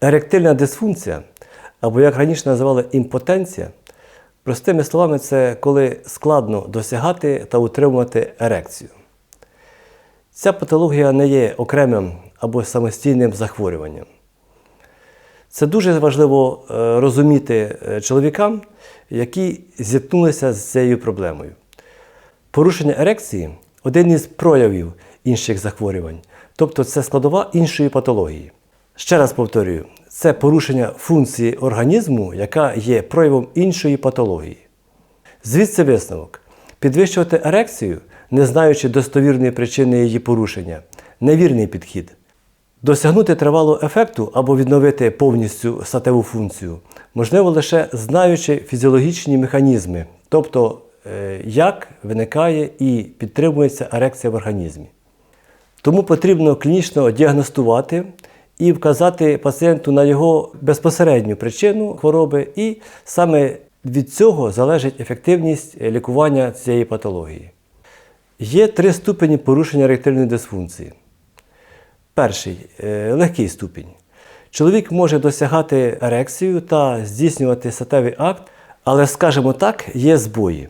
Еректильна дисфункція, або як раніше називали імпотенція, простими словами, це коли складно досягати та утримувати ерекцію. Ця патологія не є окремим або самостійним захворюванням. Це дуже важливо е, розуміти е, чоловікам, які зіткнулися з цією проблемою. Порушення ерекції один із проявів інших захворювань, тобто це складова іншої патології. Ще раз повторюю, це порушення функції організму, яка є проявом іншої патології. Звідси висновок. Підвищувати ерекцію, не знаючи достовірної причини її порушення, невірний підхід. Досягнути тривалого ефекту або відновити повністю статеву функцію можливо лише знаючи фізіологічні механізми, тобто е, як виникає і підтримується ерекція в організмі. Тому потрібно клінічно діагностувати і вказати пацієнту на його безпосередню причину хвороби, і саме від цього залежить ефективність лікування цієї патології. Є три ступені порушення еректильної дисфункції. Перший е, легкий ступінь. Чоловік може досягати ерекцію та здійснювати статевий акт, але, скажімо так, є збої.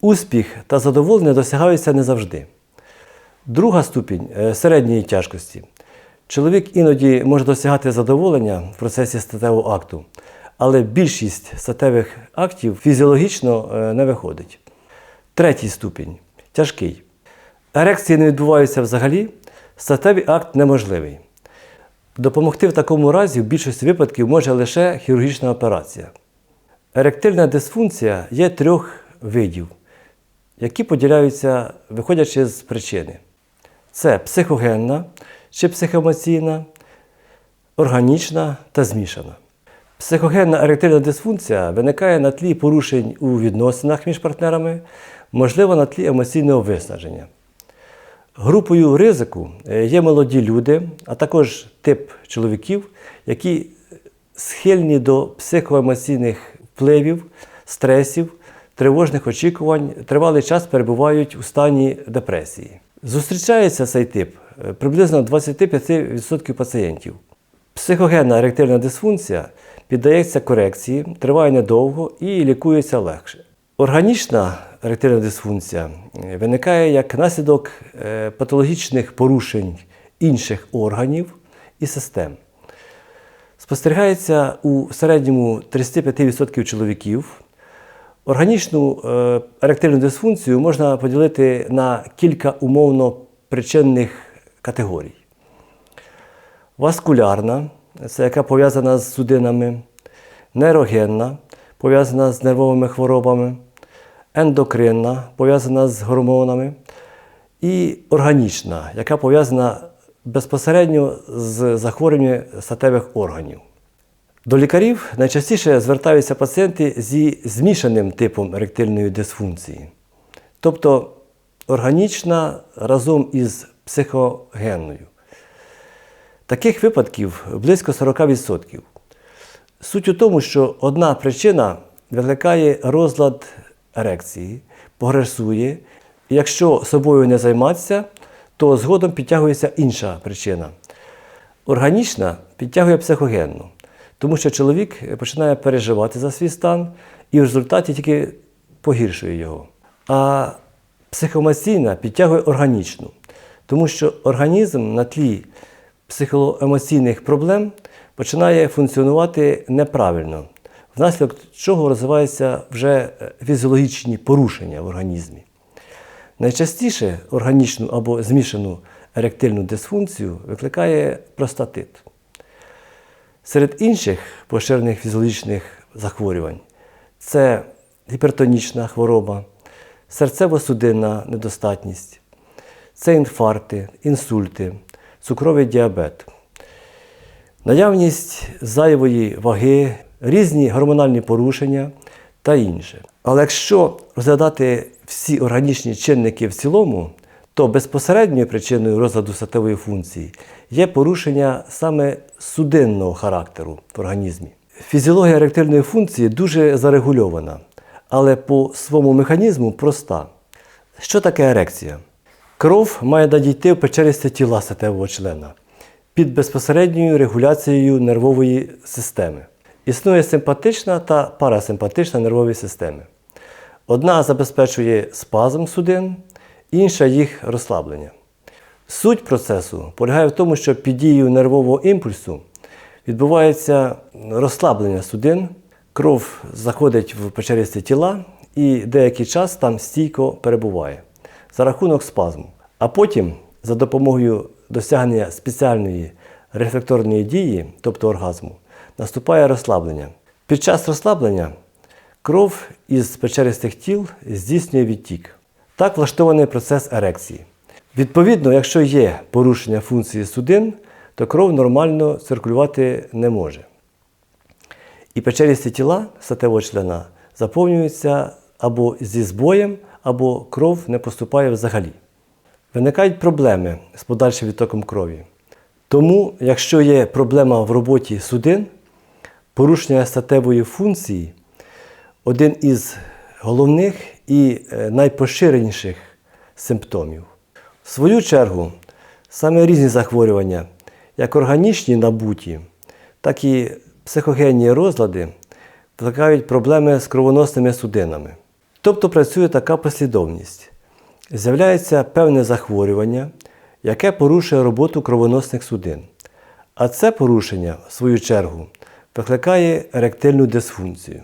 Успіх та задоволення досягаються не завжди. Друга ступінь е, середньої тяжкості. Чоловік іноді може досягати задоволення в процесі статевого акту, але більшість статевих актів фізіологічно е, не виходить. Третій ступінь тяжкий. Ерекції не відбуваються взагалі, статевий акт неможливий. Допомогти в такому разі в більшості випадків може лише хірургічна операція. Еректильна дисфункція є трьох видів, які поділяються, виходячи з причини. Це психогенна чи психоемоційна, органічна та змішана. Психогенна еректильна дисфункція виникає на тлі порушень у відносинах між партнерами, можливо, на тлі емоційного виснаження. Групою ризику е, є молоді люди, а також тип чоловіків, які схильні до психоемоційних впливів, стресів, тривожних очікувань, тривалий час перебувають у стані депресії. Зустрічається цей тип приблизно 25% пацієнтів. Психогенна еректильна дисфункція піддається корекції, триває недовго і лікується легше. Органічна еректильна дисфункція е, виникає як наслідок е, патологічних порушень інших органів і систем. Спостерігається у середньому 35% чоловіків. Органічну е, еректильну дисфункцію можна поділити на кілька умовно причинних категорій. Васкулярна, це яка пов'язана з судинами, нейрогенна, пов'язана з нервовими хворобами, ендокринна, пов'язана з гормонами, і органічна, яка пов'язана безпосередньо з захворюванням статевих органів. До лікарів найчастіше звертаються пацієнти зі змішаним типом еректильної дисфункції, тобто органічна разом із психогенною. Таких випадків близько 40%. Суть у тому, що одна причина викликає розлад ерекції, прогресує, і якщо собою не займатися, то згодом підтягується інша причина. Органічна підтягує психогенну, тому що чоловік починає переживати за свій стан і в результаті тільки погіршує його. А психоемоційна підтягує органічну, тому що організм на тлі психоемоційних проблем починає функціонувати неправильно, внаслідок чого розвиваються вже фізіологічні порушення в організмі. Найчастіше органічну або змішану еректильну дисфункцію викликає простатит. Серед інших поширених фізіологічних захворювань це гіпертонічна хвороба, серцево-судинна недостатність, це інфаркти, інсульти, цукровий діабет, наявність зайвої ваги, різні гормональні порушення та інше. Але якщо розглядати всі органічні чинники в цілому, то безпосередньою причиною розладу статевої функції є порушення саме судинного характеру в організмі. Фізіологія еректильної функції дуже зарегульована, але по своєму механізму проста. Що таке ерекція? Кров має надійти в печерісті тіла статевого члена. під безпосередньою регуляцією нервової системи. Існує симпатична та парасимпатична нервові системи. Одна забезпечує спазм судин, інша їх розслаблення. Суть процесу полягає в тому, що під дією нервового імпульсу відбувається розслаблення судин, кров заходить в печеристі тіла і деякий час там стійко перебуває за рахунок спазму. А потім, за допомогою досягнення спеціальної рефлекторної дії, тобто оргазму, наступає розслаблення. Під час розслаблення кров із печеристих тіл здійснює відтік. Так влаштований процес ерекції. Відповідно, якщо є порушення функції судин, то кров нормально циркулювати не може. І печерісті тіла статевого члена заповнюються або зі збоєм, або кров не поступає взагалі. Виникають проблеми з подальшим відтоком крові. Тому, якщо є проблема в роботі судин, порушення статевої функції один із головних і е, найпоширеніших симптомів. В свою чергу, саме різні захворювання, як органічні набуті, так і психогенні розлади, викликають проблеми з кровоносними судинами. Тобто працює така послідовність. З'являється певне захворювання, яке порушує роботу кровоносних судин. А це порушення, в свою чергу, викликає еректильну дисфункцію.